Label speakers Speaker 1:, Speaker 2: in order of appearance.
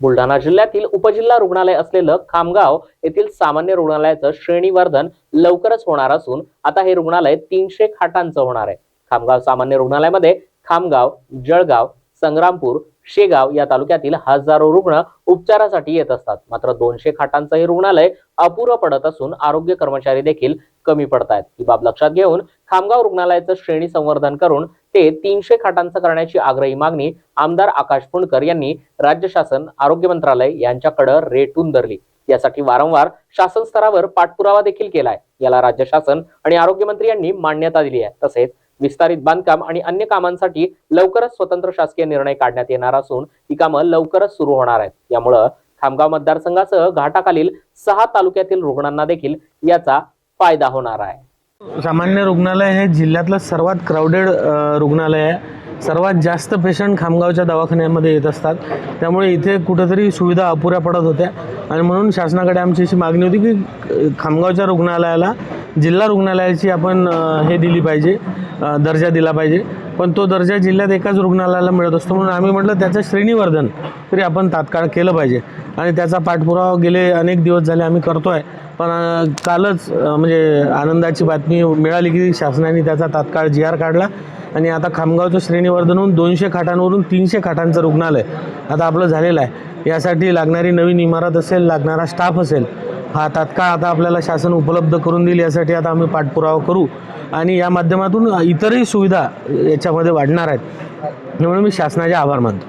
Speaker 1: बुलढाणा जिल्ह्यातील उपजिल्हा रुग्णालय असलेलं खामगाव येथील सामान्य रुग्णालयाचं श्रेणीवर्धन लवकरच होणार असून आता हे रुग्णालय तीनशे खाटांचं होणार आहे. खामगाव सामान्य रुग्णालयामध्ये खामगाव जळगाव संग्रामपूर शेगाव या तालुक्यातील हजारो रुग्ण उपचारासाठी येत असतात. मात्र दोनशे खाटांचं हे रुग्णालय अपुरं पडत असून आरोग्य कर्मचारी देखील कमी पडत आहेत ही बाब लक्षात घेऊन खामगाव रुग्णालयाचं श्रेणी संवर्धन करून ते तीनशे खाटांचं करण्याची आग्रही मागणी आमदार आकाश फुंडकर यांनी राज्य शासन आरोग्य मंत्रालय यांच्याकडे रेटून धरली. यासाठी वारंवार शासन स्तरावर पाठपुरावा देखील केलाय. याला राज्य शासन आणि आरोग्यमंत्री यांनी मान्यता दिली आहे. तसेच विस्तारित बांधकाम आणि अन्य कामांसाठी लवकरच स्वतंत्र शासकीय निर्णय काढण्यात येणार असून ही कामं लवकरच सुरू होणार आहेत. यामुळं खामगाव मतदारसंघासह घाटाखालील सहा तालुक्यातील रुग्णांना देखील याचा फायदा होणार आहे.
Speaker 2: सामान्य रुग्णालय हे जिल्ह्यातलं सर्वात क्राऊडेड रुग्णालय आहे. सर्वात जास्त पेशंट खामगावच्या दवाखान्यामध्ये येत असतात. त्यामुळे इथे कुठेतरी सुविधा अपुऱ्या पडत होत्या. आणि म्हणून शासनाकडे आमची अशी मागणी होती की खामगावच्या रुग्णालयाला जिल्हा रुग्णालयाची आपण हे दिली पाहिजे दर्जा दिला पाहिजे. पण तो दर्जा जिल्ह्यात एकाच रुग्णालयाला मिळत असतो. म्हणून आम्ही म्हटलं त्याचं श्रेणीवर्धन तरी आपण तात्काळ केलं पाहिजे. आणि त्याचा पाठपुरावा गेले अनेक दिवस झाले आम्ही करतो आहे पण कालच म्हणजे आनंदाची बातमी मिळाली की शासनाने त्याचा तात्काळ जी आर काढला आणि आता खामगावचं श्रेणीवर्धन होऊन दोनशे खाटांवरून तीनशे खाटांचं रुग्णालय आता आपलं झालेलं आहे. यासाठी लागणारी नवीन इमारत असेल लागणारा स्टाफ असेल हा तात्काळ आता आपल्याला शासन उपलब्ध करून देईल यासाठी आता आम्ही पाठपुरावा करू आणि या माध्यमातून इतरही सुविधा याच्यामध्ये वाढणार आहेत. म्हणून मी शासनाचे आभार मानतो.